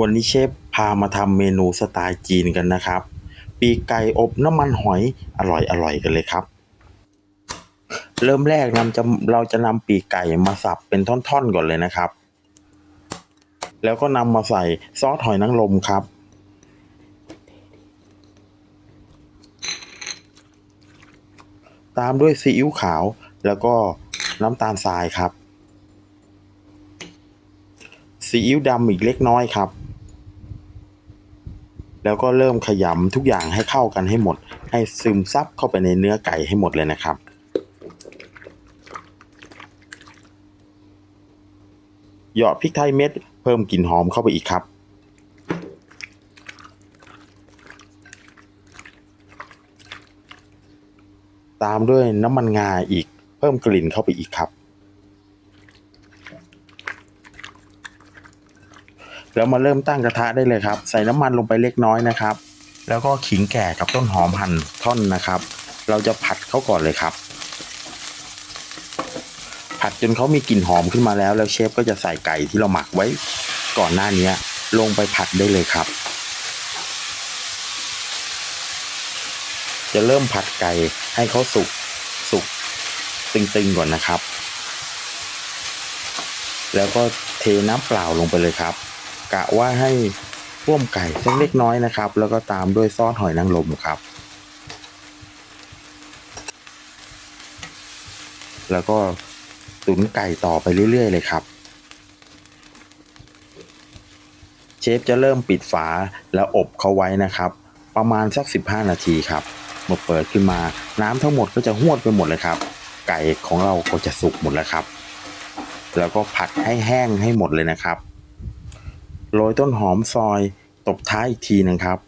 วันนี้เชฟพามาทำเมนูสไตล์จีนกันนะครับ ปีกไก่อบน้ำมันหอยอร่อยอร่อยกันเลยครับ เริ่มแรกนำจะเราจะนำปีกไก่มาสับเป็นท่อนๆก่อนเลยนะครับ แล้วก็นำมาใส่ซอสหอยนางรมครับ ตามด้วยซีอิ๊วขาวแล้วก็น้ำตาลทรายครับซีอิ๊วดำอีกเล็กน้อยครับ แล้วก็เริ่มขยำทุกอย่างให้เข้ากันให้หมด ให้ซึมซับเข้าไปในเนื้อไก่ให้หมดเลยนะครับเหยาะพริกไทยเม็ดเพิ่มกลิ่นหอมเข้าไปอีกครับ ตามด้วยน้ำมันงาอีกเพิ่มกลิ่นเข้าไปอีกครับ แล้วมาเริ่มตั้งกระทะได้เลยครับ ใส่น้ำมันลงไปเล็กน้อยนะครับ แล้วก็ขิงแก่กับต้นหอมหั่นท่อนนะครับ เราจะผัดเขาก่อนเลยครับ ผัดจนเขามีกลิ่นหอมขึ้นมาแล้ว แล้วเชฟก็จะใส่ไก่ที่เราหมักไว้ก่อนหน้านี้ลงไปผัดได้เลยครับ จะเริ่มผัดไก่ให้เขาสุกสุกตึงๆก่อนนะครับ แล้วก็เทน้ำเปล่าลงไปเลยครับ กะว่าให้ท่วมไก่สักเล็กน้อยนะครับ แล้วก็ตามด้วยซอสหอยนางรมครับ แล้วก็ตุ๋นไก่ต่อไปเรื่อยๆ เลยครับ เชฟจะเริ่มปิดฝาแล้วอบเขาไว้นะครับ ประมาณสัก 15 นาทีครับเมื่อเปิดขึ้นมาน้ำทั้งหมดก็จะหวดไปหมดเลยครับ ไก่ของเราก็จะสุกหมดแล้วครับ แล้วก็ผัดให้แห้งให้หมดเลยนะครับ โรยต้นหอมซอยตบท้ายอีกทีหนึงครับ